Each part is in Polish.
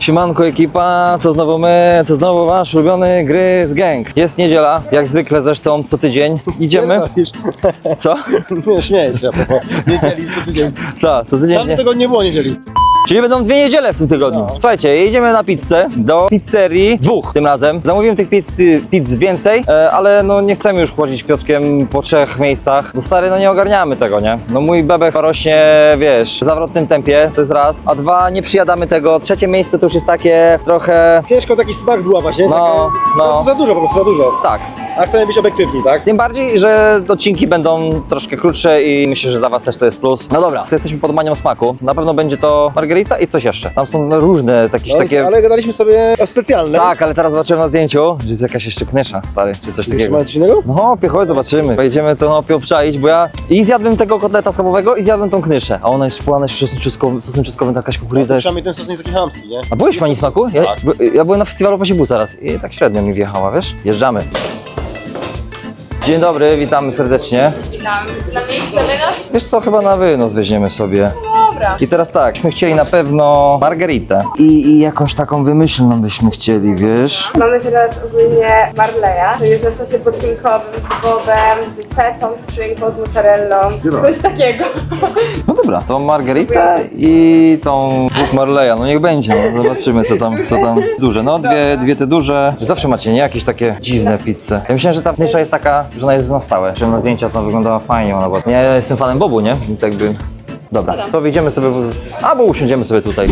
Siemanko ekipa, to znowu my, to znowu wasz ulubiony gry z gang. Jest niedziela, jak zwykle zresztą co tydzień. Idziemy? Co? Nie śmieję się, a propos niedzieli co tydzień. Tak, co tydzień. Tam Nie. tego nie było niedzieli. Czyli będą dwie niedziele w tym tygodniu. Słuchajcie, jedziemy na pizzę do pizzerii, dwóch tym razem. Zamówiłem tych pizz, pizz więcej, e, ale no nie chcemy już chodzić Piotrkiem po trzech miejscach, bo stary, no nie ogarniamy tego, nie? No mój bebek rośnie, wiesz, w zawrotnym tempie, to jest raz, a dwa, nie przyjadamy tego. Trzecie miejsce to już jest takie trochę, Ciężko taki smak wyłapać, nie? No, Taka- no. Za dużo, po prostu za dużo. tak. A chcemy być obiektywni, tak? Tym bardziej, że odcinki będą troszkę krótsze i myślę, że dla Was też to jest plus. No dobra, to jesteśmy pod manią smaku. Na pewno będzie to margarita i coś jeszcze. Tam są różne jakieś No, takie... Ale gadaliśmy sobie o specjalne. Tak, ale teraz zobaczyłem na zdjęciu, że jest jakaś jeszcze knysza, stary, czy coś Jeszcze takiego. mamy coś innego? No, chodź, zobaczymy. Pojedziemy to na obczaić, bo ja i zjadłem tego kotleta schabowego i zjadłem tą knyszę. A ona jest szpłana z sosem czosnkowym, sosem czosnkowym, jakaś kukurydza jest. Przynajmniej ten sos nie jest taki chamski, nie? A byłeś pani smaku? Ja, Tak. by- ja byłem na festiwalu Pasibusa raz i tak średnio mi wjechała, wiesz? Jeżdżamy. Dzień dobry, witamy serdecznie. Witam. Na miejscu wynos? Wiesz co, chyba na wynos weźmiemy sobie. Dobra. I teraz tak, byśmy chcieli na pewno margaritę. I, I jakąś taką wymyślną byśmy chcieli, wiesz? Mamy teraz ogólnie Marleya, to jest na sosie podkinkowym, z bobem, z fetą, z szynką, z mozzarellą, coś takiego. No dobra, tą margaritę i tą Bóg Marleya. No niech będzie, no zobaczymy co tam, co tam duże. No dwie, dwie te duże. Zawsze macie, nie? Jakieś takie dziwne pizze. Ja myślałem, że ta mniejsza jest taka, że ona jest na stałe. Że na zdjęciach to wyglądała fajnie, ona była... Ja jestem fanem Bobu, nie? Więc jakby... Dobra, to wyjdziemy sobie, albo usiądziemy sobie tutaj.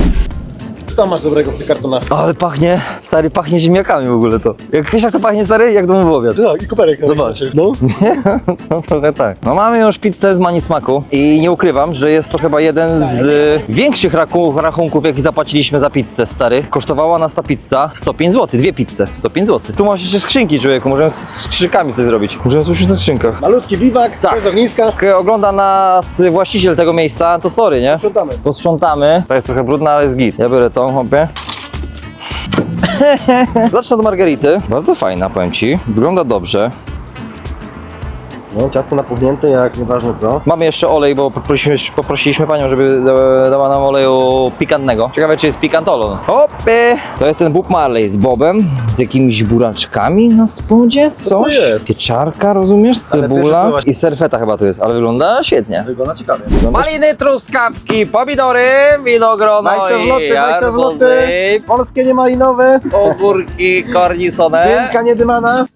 Tam masz dobrego w tych kartonach? Ale pachnie, stary, pachnie ziemniakami w ogóle to. Jak wiesz jak to pachnie, stary? Jak domowy obiad. Tak, i kuperek. Zobacz. No. Nie, no trochę tak. No mamy już pizzę z mani smaku i nie ukrywam, że jest to chyba jeden z y, większych raku, rachunków, jaki zapłaciliśmy za pizzę, stary. Kosztowała nas ta pizza 105 zł, dwie pizze, 105 zł. Tu masz jeszcze skrzynki, człowieku, możemy z skrzykami coś zrobić. Możemy coś na skrzynkach. Malutki biwak, Tak. tak. z ogniska. Jak ogląda nas właściciel tego miejsca, to sorry, nie? Sprzątamy. Posprzątamy. To jest trochę brudne, ale jest git. Ja biorę tą, hopie. Zacznę od margarity. Bardzo fajna, powiem Ci. Wygląda dobrze. No, ciasto napuchnięte jak nieważne co. Mamy jeszcze olej, bo poprosiliśmy, poprosiliśmy panią, żeby da- dała nam oleju pikantnego. Ciekawe, czy jest pikantolo. Hopy! To jest ten Bob Marley z bobem, z jakimiś buraczkami na spodzie, coś. jest? Pieczarka, rozumiesz? Cebula i serfeta chyba tu jest, ale wygląda świetnie. Wygląda ciekawie. Maliny, truskawki, pomidory, winogrono 20 i zł, 20 zł. arbuzy, Polskie nie malinowe. ogórki kornisone. Wielka niedymana.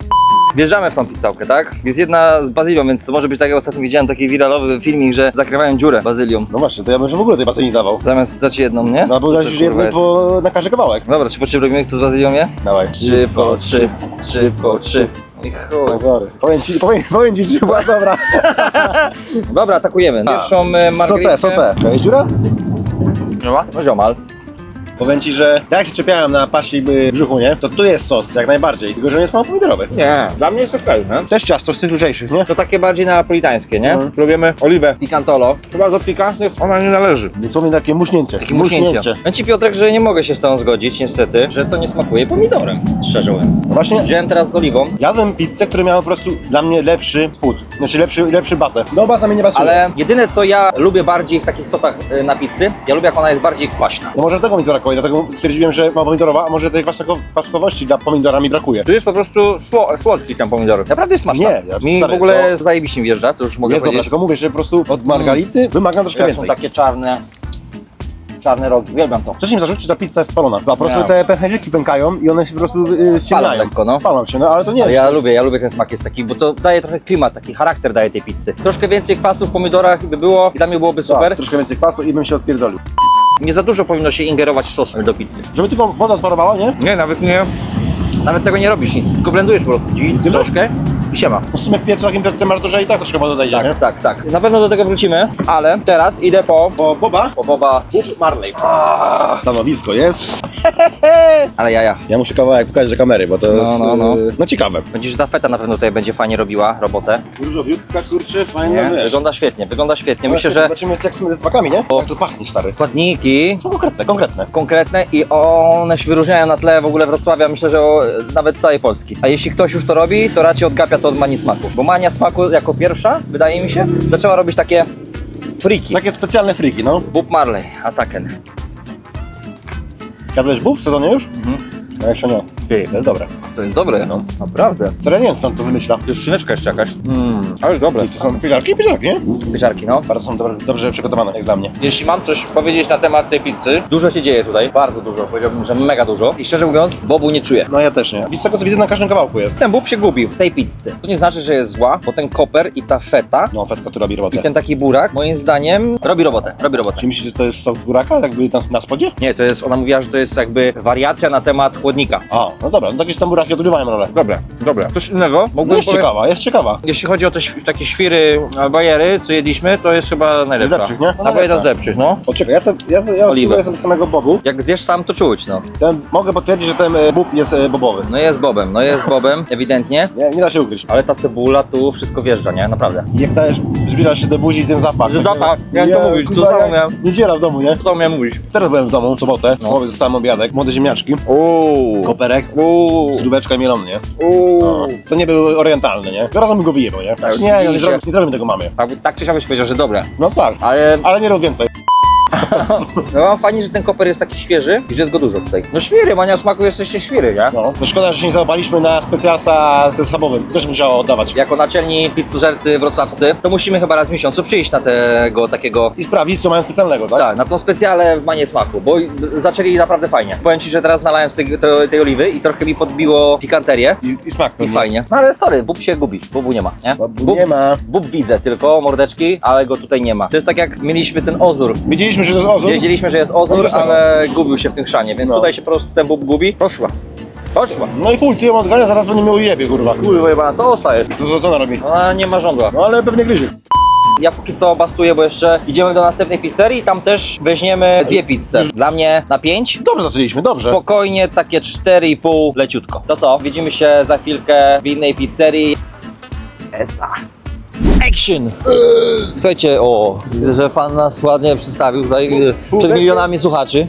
Wjeżdżamy w tą pizzałkę, tak? Jest jedna z bazylią, więc to może być tak jak ostatnio widziałem taki wiralowy filmik, że zakrywają dziurę bazylią. No właśnie, to ja bym że w ogóle tej basy nie dawał. Zamiast dać jedną, nie? No bo dać już jedną po, na każdy kawałek. Dobra, trzy po trzy robimy, kto z bazylią je? Dawaj. Trzy po trzy, trzy po trzy. I chuj. No, sorry. Powiem ci, powiem, powiem ci, że była dobra. Dobra, atakujemy. Pierwszą e, Co margaritę. te, co te? Jest dziura? Działa? No ziomal. Powiem ci, że jak się czepiałem na pasi y, brzuchu, nie? To tu jest sos, jak najbardziej. Tylko, że nie jest mało pomidorowy. Nie, dla mnie jest okej, nie? Też ciasto z tych lżejszych, nie? To takie bardziej napolitańskie, nie? Mhm. Robimy oliwę pikantolo. Chyba do pikantnych ona nie należy. Dosłownie takie muśnięcie. Takie muśnięcie. Ja ci Piotrek, że nie mogę się z tą zgodzić niestety, że to nie smakuje pomidorem, szczerze mówiąc. No właśnie, Wziąłem teraz z oliwą, jadłem pizzę, które miały po prostu dla mnie lepszy spód. Znaczy lepszy, lepszy bazę. No baza mi nie pasuje. ale jedyne co ja lubię bardziej w takich sosach y, na pizzy, ja lubię jak ona jest bardziej kwaśna. No może tego mi brakuje, dlatego stwierdziłem, że ma pomidorowa, a może tej kwasko- kwaskowości dla pomidora mi brakuje. Tu jest po prostu sło, słodki ten pomidor. Naprawdę jest smaczna. Nie, ja- Mi stary, w ogóle to- zajebiście mi wjeżdża, to już mogę Jest dobra, powiedzieć. tylko mówię, że po prostu od margarity wymagam troszkę Jak są więcej. takie czarne, czarne rogi, uwielbiam to. Wcześniej mi zarzucił, że ta pizza jest spalona. Po prostu Nie. te pęcherzyki pękają i one się po prostu y, ściemniają. lekko, no. Palą się, no ale to nie Ale jest. ja lubię, ja lubię ten smak jest taki, bo to daje trochę klimat, taki charakter daje tej pizzy. Troszkę więcej kwasu w pomidorach by było i dla mnie byłoby super. Tak, troszkę więcej kwasu i bym się odpierdolił. Nie za dużo powinno się ingerować w sos do pizzy. Żeby tylko woda odparowała, nie? Nie, nawet nie. Nawet tego nie robisz nic, tylko blendujesz po prostu i Tyle? troszkę i siema. No w sumie w piecu takim temperaturze i tak troszkę woda dojdzie, nie? Tak, tak, tak. Na pewno do tego wrócimy, ale teraz idę po, Bo Boba, po boba, Bób Marley. Stanowisko jest. ale jaja. Ja muszę kawałek pokazać do kamery, bo to No, jest no, no. y, no ciekawe. Będzie, że ta feta na pewno tutaj będzie fajnie robiła robotę. Różowiutka, kurczy, fajnie, Nie? wiesz. Wygląda świetnie, wygląda świetnie. Myślę, że Zobaczymy jak z smakami, nie? O. Jak to pachnie, stary. składniki Są konkretne, konkretne. konkretne i one się wyróżniają na tle w ogóle Wrocławia, myślę, że o, nawet całej Polski. A jeśli ktoś już to robi, to raczej odgapia od mani smaku. Bo mania smaku jako pierwsza, wydaje mi się, zaczęła robić takie friki. Takie specjalne friki, no. Bob Marley, Ataken. Jadłeś bób w sezonie już? Mhm. No jeszcze nie. Ty, To jest dobre. to jest dobre, no. Naprawdę. Teraz nie wiem, kto to wymyśla. To jest szyneczka jeszcze jakaś. Mmm, ale dobre. To są piżarki? Piżarki, nie? Pieczarki, no. Bardzo są dobre, dobrze przygotowane, jak dla mnie. Jeśli mam coś powiedzieć na temat tej pizzy, dużo się dzieje tutaj, bardzo dużo, powiedziałbym, że mega dużo. I szczerze mówiąc, bobu nie czuję. No ja też nie. Z tego co widzę na każdym kawałku jest. Ten bób się gubi w tej pizzy. To nie znaczy, że jest zła, bo ten koper i ta feta No, fetka, która robi i robotę. ten taki burak, moim zdaniem, robi robotę, robi robotę. Czy myślisz, że to jest sok z buraka, jakby tam na spodzie? Nie, to jest, ona mówiła, że to jest jakby wariacja na temat chłodnika. A, no dobra, no jakieś tam buraki odgrywają rolę. Dobre, dobre. Coś innego? No Mógłbym jest ciekawa, jest ciekawa. Jeśli chodzi o te takie świry, a, bajery, co jedliśmy, to jest chyba najlepsza. Z lepszych, nie? No Na pewno z lepszych, no. Poczekaj, ja, se, ja, ja Oliwę. spróbuję sobie samego bobu. Jak zjesz sam, to czuć, no. Ten, mogę potwierdzić, że ten e, bób jest e, bobowy. No jest bobem, no jest bobem, ewidentnie. Nie, nie da się ukryć. Ale ta cebula tu wszystko wjeżdża, nie? Naprawdę. Jak dajesz, zbliżasz się do buzi ten zapach. Że zapach, miałem to mówić, to samo miałem. Niedziela w domu, nie? Co miałem mówić? Teraz byłem w domu, w sobotę, No. no. dostałem obiadek, młode ziemniaczki, Uuu. koperek, Uuu. zdróweczka mielon, nie? No. Uuu. To nie był orientalny, nie? Zaraz bym go wyjebał, nie? Tak, nie, nie, zrobimy, nie zrobimy tego mamy. Tak, tak czy siak byś powiedział, że dobre. No tak, Ale ale nie rób więcej. no, mam fajnie, że ten koper jest taki świeży i że jest go dużo tutaj. No świry, mania smaku jesteście świry, nie? No, to szkoda, że się nie załapaliśmy na specjalsa ze schabowym. Też musiało oddawać. Jako naczelni pizzożercy wrocławscy, to musimy chyba raz w miesiącu przyjść na tego takiego I sprawdzić, co mają specjalnego, tak? Tak, na tą specjalę w manie smaku, bo zaczęli naprawdę fajnie. Powiem Ci, że teraz nalałem z tej, tej, tej oliwy i trochę mi podbiło pikanterię I, i smak i fajnie. No ale sorry, bób się gubi, bubu nie ma, nie? Bo nie ma. Bób widzę tylko, mordeczki, ale go tutaj nie ma. To jest tak jak mieliśmy ten ozór. Wiedzieliśmy, że to jest ozon. Wiedzieliśmy, że jest ozór, No ale gubił się w tym chrzanie, więc No. tutaj się po prostu ten bób gubi. Poszła. Poszła. No i chuj, ty ją odgania, zaraz będzie miał jebie, kurwa. Kurwa, jebana, to osa jest. To, to co ona robi? Ona nie ma żądła. No ale pewnie gryzie. Ja póki co bastuję, bo jeszcze idziemy do następnej pizzerii i tam też weźmiemy dwie pizze. Dla mnie na pięć. Dobrze zaczęliśmy, dobrze. Spokojnie, takie 4,5 leciutko. To co? Widzimy się za chwilkę w innej pizzerii. Esa. Action! Słuchajcie, o, że pan nas ładnie przedstawił tutaj e, przed milionami słuchaczy.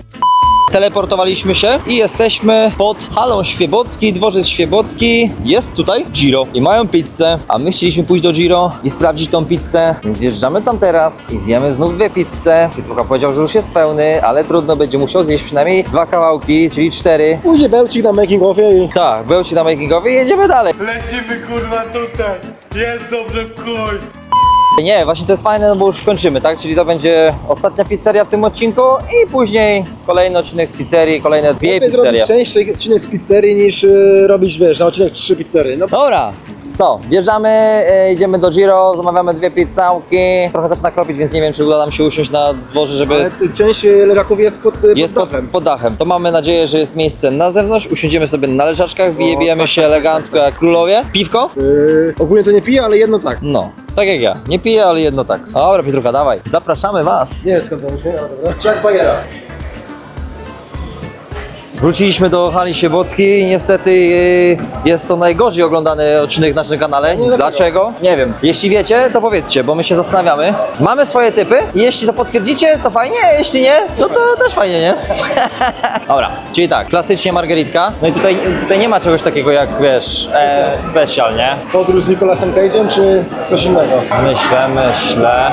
Teleportowaliśmy się i jesteśmy pod halą Świebocki, dworzec Świebocki. Jest tutaj Giro i mają pizzę, a my chcieliśmy pójść do Giro i sprawdzić tą pizzę, więc wjeżdżamy tam teraz i zjemy znów dwie pizze. Pietrucha powiedział, że już jest pełny, ale trudno, będzie musiał zjeść przynajmniej dwa kawałki, czyli cztery. Pójdzie bełcik na making offie i... Tak, był ci na makingowie i jedziemy dalej. Lecimy kurwa tutaj! Jest dobrze w chuj! Nie, właśnie to jest fajne, no bo już kończymy, tak? Czyli to będzie ostatnia pizzeria w tym odcinku i później kolejny odcinek z pizzerii, kolejne dwie pizzerie. częściej odcinek z pizzerii niż y, robić, wiesz, na odcinek trzy pizzerii. No Dobra, co? Wjeżdżamy, e, idziemy do Giro, zamawiamy dwie pizzałki. Trochę zaczyna kropić, więc nie wiem, czy uda nam się usiąść na dworze, żeby... ale ty- część y, jest pod, y, Jest pod pod, dachem. pod dachem. To mamy nadzieję, że jest miejsce na zewnątrz. Usiądziemy sobie na leżaczkach, wyjebiemy się elegancko jak królowie. Piwko? Y, ogólnie to nie piję, ale jedno tak. No, tak jak ja. Nie piję, ale jedno tak. Dobra, Pietrucha, dawaj. Zapraszamy Was. Nie wiem skąd to musi, ale dobra. Jack Bajera. Wróciliśmy do hali Siebockiej. Niestety yy, jest to najgorzej oglądany odcinek na naszym kanale. dlaczego? Dlaczego? Nie wiem. Jeśli wiecie, to powiedzcie, bo my się zastanawiamy. Mamy swoje typy. Jeśli to potwierdzicie, to fajnie. Jeśli nie, no to też fajnie, nie? Dobra, czyli tak, klasycznie margaritka. No i tutaj, tutaj nie ma czegoś takiego jak, wiesz, e, special, nie? Podróż z Nicolasem Cage'em, czy coś innego? Myślę, myślę.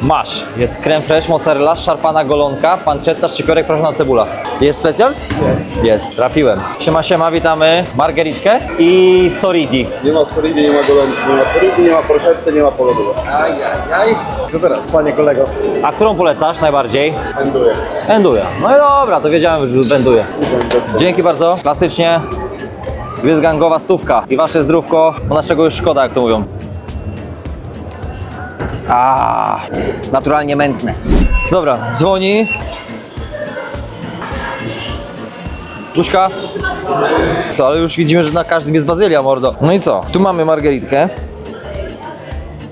Masz. Jest creme fraiche, mozzarella, szarpana golonka, pancetta, szczypiorek, proszona cebula. Jest specjals? Jest. Jest. Trafiłem. Siema, siema, witamy. Margeritkę i soridi. Nie ma solidi, nie ma golonki, nie ma solidi, nie ma porszety, nie ma polodu. Ajajaj. Co teraz, panie kolego? A którą polecasz najbardziej? Enduję. Enduja. No i dobra, to wiedziałem, że węduje. Dzięki bardzo. Klasycznie. Gryz gangowa stówka. I wasze zdrówko, bo naszego już szkoda, jak to mówią. A, naturalnie mętne. Dobra, dzwoni. Puszka. Co, ale już widzimy, że na każdym jest bazylia, mordo. No i co? Tu mamy margeritkę.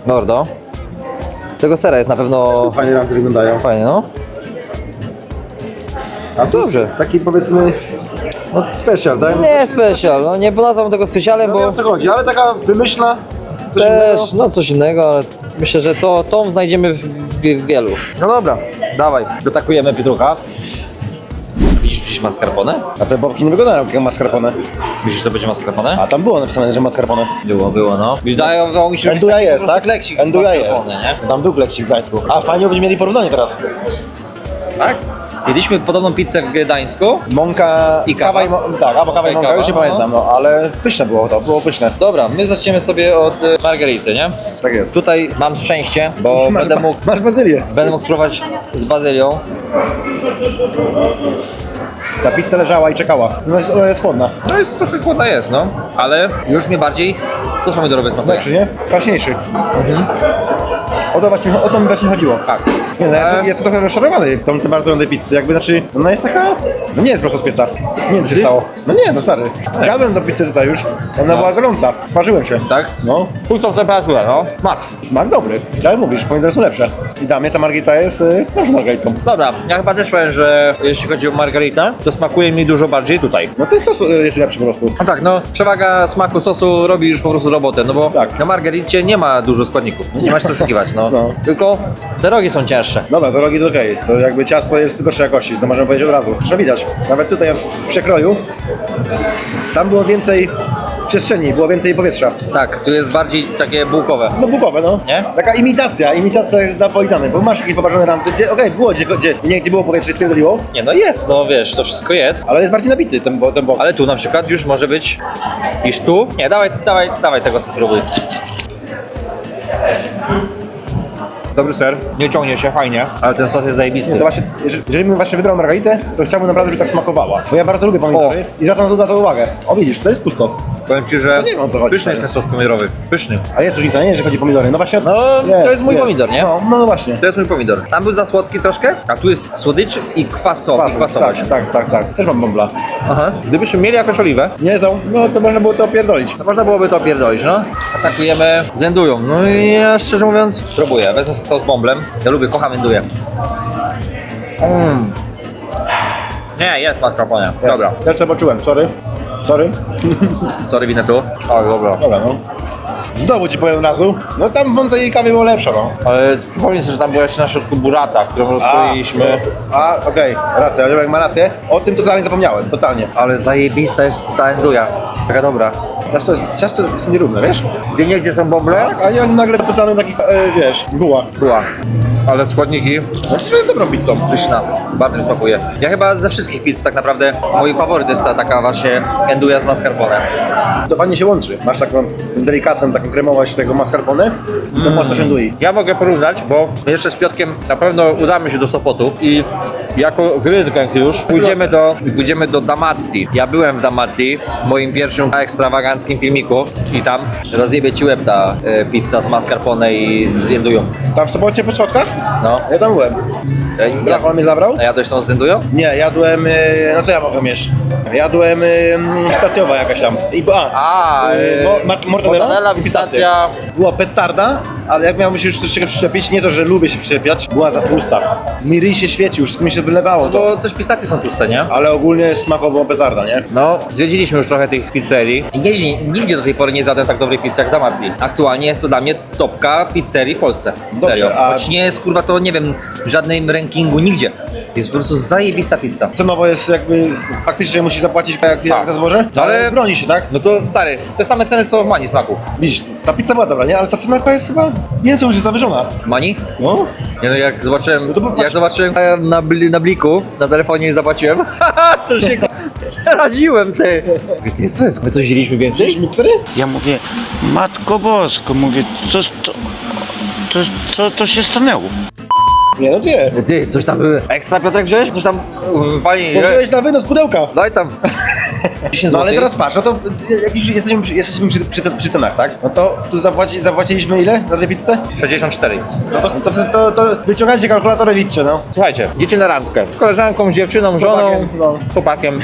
Mordo. Tego sera jest na pewno Fajnie nam to wyglądają. fajnie, no. A tu Dobrze. taki powiedzmy, no special, tak? Nie special, no nie nazwałbym tego specjalem, No wiem bo o co chodzi, ale taka wymyślna, coś też, innego. no coś innego, ale myślę, że to, tą znajdziemy w, w, w wielu. No dobra, dawaj. Dotakujemy Pietrucha. Gdzieś mascarpone? A te bobki nie wyglądają jak mascarpone. Myślisz, że to będzie mascarpone? A tam było napisane, że mascarpone. Było, było, no. Wydawało mi się, że Enduja jest, tak? kleksik Enduja jest. nie? Tam był kleksik w Gdańsku. A fajnie, będziemy mieli porównanie teraz. Tak? Jedliśmy podobną pizzę w Gdańsku. Mąka I kawa? i mo- tak, albo kawa i I mąka, kawa, już nie no. pamiętam, no ale pyszne było to, było pyszne. Dobra, my zaczniemy sobie od y, margarity, nie? Tak jest. Tutaj mam szczęście, bo Masz, będę ba- mógł, masz bazylię. będę mógł spróbować z bazylią. Ta pizza leżała i czekała. No jest, ona jest chłodna. No jest trochę chłodna jest, no. Ale już mnie bardziej sos pomidorowy smakuje. Lepszy, nie? Kwaśniejszy. O to właśnie, o to mi właśnie chodziło. Tak. Nie, no, ja jestem, jestem trochę rozczarowany tą temperaturą tej pizzy. Jakby znaczy, ona jest taka. No nie jest prosto z pieca. Nie wiem, co się Widzisz? stało. No nie, no stary. Jadłem do pizzy tutaj już. Ona była gorąca. Parzyłem się. Tak? No. Pustą temperaturę, no. Smak. Smak dobry. Tak mówisz, pomidory są lepsze. I dla mnie ta margita jest y, też margaritą. Dobra, ja chyba też powiem, że jeśli chodzi o margaritę, to smakuje mi dużo bardziej tutaj. No ten sos y, jest lepszy po prostu. No tak, no przewaga smaku sosu robi już po prostu robotę, no bo Tak. na margaricie nie ma dużo składników, nie ma się co oszukiwać, no. No. Tylko te rogi są cięższe. Dobra, to rogi to okej. To jakby ciasto jest gorszej jakości, to możemy powiedzieć od razu. Że widać. Nawet tutaj w przekroju tam było więcej przestrzeni, było więcej powietrza. Tak, tu jest bardziej takie bułkowe. No bukowe, no. Nie? Taka imitacja, imitacja napolitany, bo masz jakieś poparzone ramty, gdzie, okej, było gdzie, gdzie, nie, gdzie było powietrze i spierdoliło, Nie, no jest, no wiesz, to wszystko jest. ale jest bardziej nabity ten, bo- ten bok. Ale tu na przykład już może być niż tu. Nie, dawaj, dawaj, dawaj tego spróbuj. Dobry ser, nie ciągnie się, fajnie, ale ten sos jest zajebisty. To właśnie, jeżeli, jeżeli bym właśnie wybrał margaritę, to chciałbym naprawdę, żeby tak smakowała. Bo ja bardzo lubię pomidory i zwracam na to uwagę. O widzisz, to jest pusto. Powiem ci, że nie wiem, o co chodzi, pyszny jest ten sos pomidorowy, pyszny. A jest różnica, nie? Jeżeli chodzi o pomidory. No właśnie. No, to jest mój pomidor, nie? No, no, no właśnie. To jest mój pomidor. Tam był za słodki troszkę, a tu jest słodyczy i kwasowy, i kwasowość. tak, tak, tak, tak. Też mam bąbla. Aha. Gdybyśmy mieli jakąś oliwę, Nie są, no to można było to opierdolić. to można byłoby to opierdolić, no. Atakujemy z endują. No i ja szczerze mówiąc próbuję. Wezmę sobie to z bąblem. Ja lubię, kocham enduję. Mm. Nie, jest mascarpone. Dobra. Też to poczułem, sorry. Sorry. Sorry, winę tu. O, dobra. Dobra, no. Znowu ci powiem od razu. No tam wąca jej kawy było lepsza, no. Ale przypomnij sobie, że tam była jeszcze na środku burata, którą rozkroiliśmy. A, okej, racja, Żebek ma rację. O tym totalnie zapomniałem, totalnie. Ale zajebista jest ta enduja. Taka dobra. Ciasto jest, ciasto jest nierówne, wiesz? Gdzie nie gdzie są bąble? Tak, a nie oni nagle totalny taki, e, wiesz, buła. Była. Ale składniki że jest dobrą pizzą. pyszna. Bardzo mi smakuje. Ja chyba ze wszystkich pizz tak naprawdę mój faworyt jest ta taka właśnie enduja z mascarpone. To fajnie się łączy. Masz taką delikatną, taką kremowość tego mascarpone, to mocno się ndui. Ja mogę porównać, bo jeszcze z Piotkiem na pewno udamy się do Sopotu i jako gryzgęk już pójdziemy do, pójdziemy do Damatti. Ja byłem w Damatti w moim pierwszym ekstrawaganckim filmiku i tam rozjebie ci łeb ta e, pizza z mascarpone i z. Tam w sobocie po schodkach? No. Ja tam byłem. E, ja, Rafał mnie zabrał? a jadłeś tą z? Nie, jadłem, e, no co ja mogłem jeść? Jadłem e, stacjowa jakaś tam. I, a, A, mo- mar- mortadela? mortadela, i pistacja. Była petarda, ale jak miałbym się już troszeczkę przyczepić, nie to, że lubię się przyczepiać, była za tłusta. Mi ryj się świecił, wszystko mi się wylewało No to. to też pistacje są tłuste, nie? Ale ogólnie smakowo petarda, nie? No, zwiedziliśmy już trochę tych pizzerii i nigdzie, nigdzie do tej pory nie zjadłem tak dobrej pizzy jak Damatti. Aktualnie jest to dla mnie topka pizzerii w Polsce. Dobrze, Serio. a- Choć nie jest kurwa to, nie wiem, w żadnym rankingu, nigdzie. Jest po prostu zajebista pizza. Cenowo jest jakby, faktycznie musi zapłacić jak, jak Tak. za zboże, No ale- ale broni się, tak? No to stary, te same ceny co w Mani smaku. Widzisz, ta pizza była dobra, nie? Ale ta cena chyba jest chyba, nie wiem, już jest zawyżona. Mani? No, Nie no, jak zobaczyłem, No to jak zobaczyłem e, na, bli, na bliku, na telefonie i zapłaciłem, to się raziłem, ty. Mówię, Ty, co jest? My coś wzięliśmy więcej? Widzieliśmy cztery? Ja mówię, Matko Bosko, mówię, co, to, co, co to się stanęło? Nie, no nie. Ty, coś tam były. Ekstra Piotrek wziąłeś? Coś tam, um, pani... Mówiłeś na wynos pudełka. Daj tam. 10 No ale teraz patrz, no to jak już jesteśmy, przy- jesteśmy przy, przy, przy cenach, tak? No to tu zapłaci, zapłaciliśmy ile za dwie pizze? 64. No to, to, to, to wyciągajcie kalkulatory, liczcie, no. Słuchajcie, idziecie na randkę. Z koleżanką, z dziewczyną, żoną, chłopakiem, no. chłopakiem.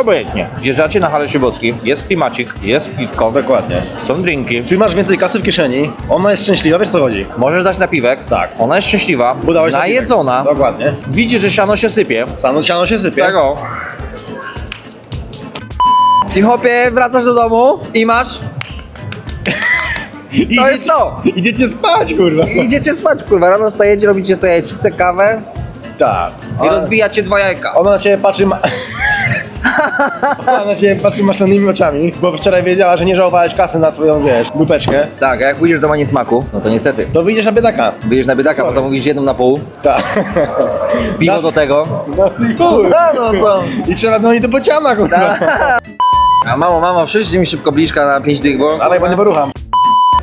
Obojętnie. Wjeżdżacie na Hale Szybocki, jest klimacik, jest piwko, Dokładnie. są drinki. Ty masz więcej kasy w kieszeni, ona jest szczęśliwa, wiesz co chodzi? Możesz dać napiwek. Tak. Ona jest szczęśliwa, Bo dałeś napiwek. najedzona. Dokładnie. Widzi, że siano się sypie. Sano, siano się sypie. Tego. I chłopie, wracasz do domu i masz... I To jest to! Idziecie spać, kurwa. I idziecie spać, kurwa. Rano wstajecie, robicie sobie jajczycę, kawę Tak. i rozbijacie dwa jajka. Ona na ciebie patrzy, ma... Ona na ciebie patrzy maszlonymi oczami, bo wczoraj wiedziała, że nie żałowałeś kasy na swoją, wiesz, dupeczkę. Tak, a jak pójdziesz do mani smaku, no to niestety. To wyjdziesz na biedaka. Wyjdziesz na biedaka, bo zamówisz jedną na pół, Tak. piwo do tego. No i chuj. No, no, no. I trzeba dzwonić do bociana, kurwa. A mamo, mamo, przyjdźcie mi szybko bliżka na 5 dych, bo... Dawaj, bo nie porucham.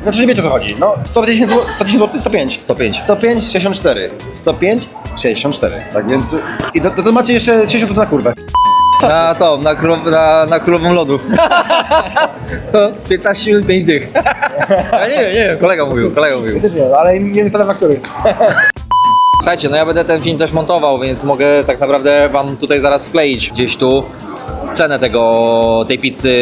Znaczy nie wiecie o co chodzi. No, 110 zł, 110 zł, 105. 105. 105, 64. 105, 64. Tak więc... I to, to, to macie jeszcze 60 zł na kurwę. Na to, na, król, na, na królową lodów. No, 15 minut, 5 dych. Ja nie wiem, nie wiem, kolega mówił, kolega mówił. Też nie, ale nie wystawiam faktury. Słuchajcie, no ja będę ten film też montował, więc mogę tak naprawdę wam tutaj zaraz wkleić gdzieś tu cenę tego, tej pizzy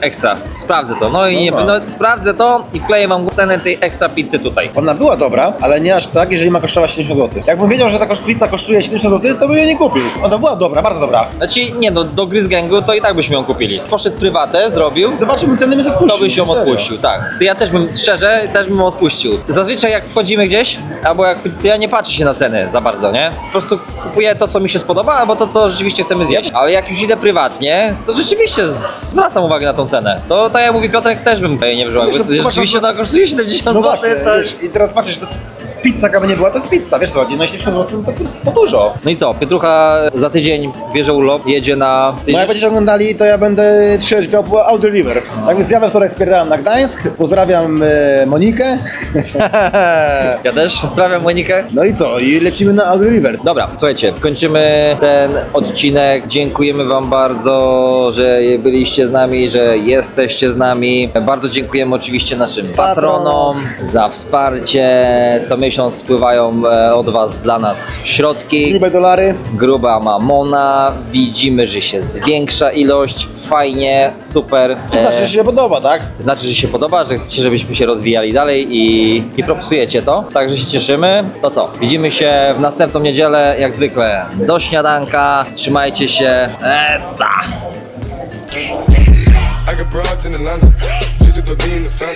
ekstra. Sprawdzę to. No i Dobra. no, sprawdzę to i wkleję wam cenę tej ekstra pizzy tutaj. Ona była dobra, ale nie aż tak, jeżeli ma kosztować 70 zł. Jakbym wiedział, że ta kosz- pizza kosztuje 70 zł, to bym jej nie kupił. Ona była dobra, bardzo dobra. Znaczy, nie no, do Gryz Gangu to i tak byśmy ją kupili. Poszedł prywatę, zrobił, Zobaczymy ceny, my odpuścił. to byś ją serio. odpuścił, tak. To ja też bym, szczerze, też bym odpuścił. Zazwyczaj jak wchodzimy gdzieś, albo jak, to ja nie patrzę się na ceny za bardzo, nie? Po prostu kupuję to, co mi się spodoba, albo to, co rzeczywiście chcemy zjeść. Ale jak już idę prywatnie, to rzeczywiście zwracam uwagę na tą cenę. To tak jak mówi Piotrek, też bym jej nie wziął. Wiesz, Jakby no, Rzeczywiście zobacz, ona kosztuje 70 No zł, właśnie, to... wiesz, i teraz patrzysz, to pizza jaka by nie była, to jest pizza, wiesz co chodzi, no jeśli 70 zł, no to, to dużo. No i co, Pietrucha za tydzień bierze urlop, jedzie na... No jak będziecie oglądali, to ja będę trzymać w Auto River. Tak więc ja we wtorek spierdalam na Gdańsk, pozdrawiam e, Monikę, ja też pozdrawiam Monikę. no i co, i lecimy na Auto River. Dobra, słuchajcie, kończymy ten odcinek. Dziękujemy Wam bardzo, że byliście z nami, że jesteście z nami. Bardzo dziękujemy oczywiście naszym patronom za wsparcie. Co miesiąc spływają e, od Was dla nas środki. Grube dolary. Gruba mamona, widzimy, że się zwiększa ilość, fajnie, super. To znaczy, że się podoba, tak? Znaczy, że się podoba, że chcecie, żebyśmy się rozwijali dalej i, i propsujecie to. Także się cieszymy. To co? Widzimy się w następną niedzielę, jak zwykle, do śniadanka. Trzymajcie się. Esa! I got broads in Atlanta, just to lean the family.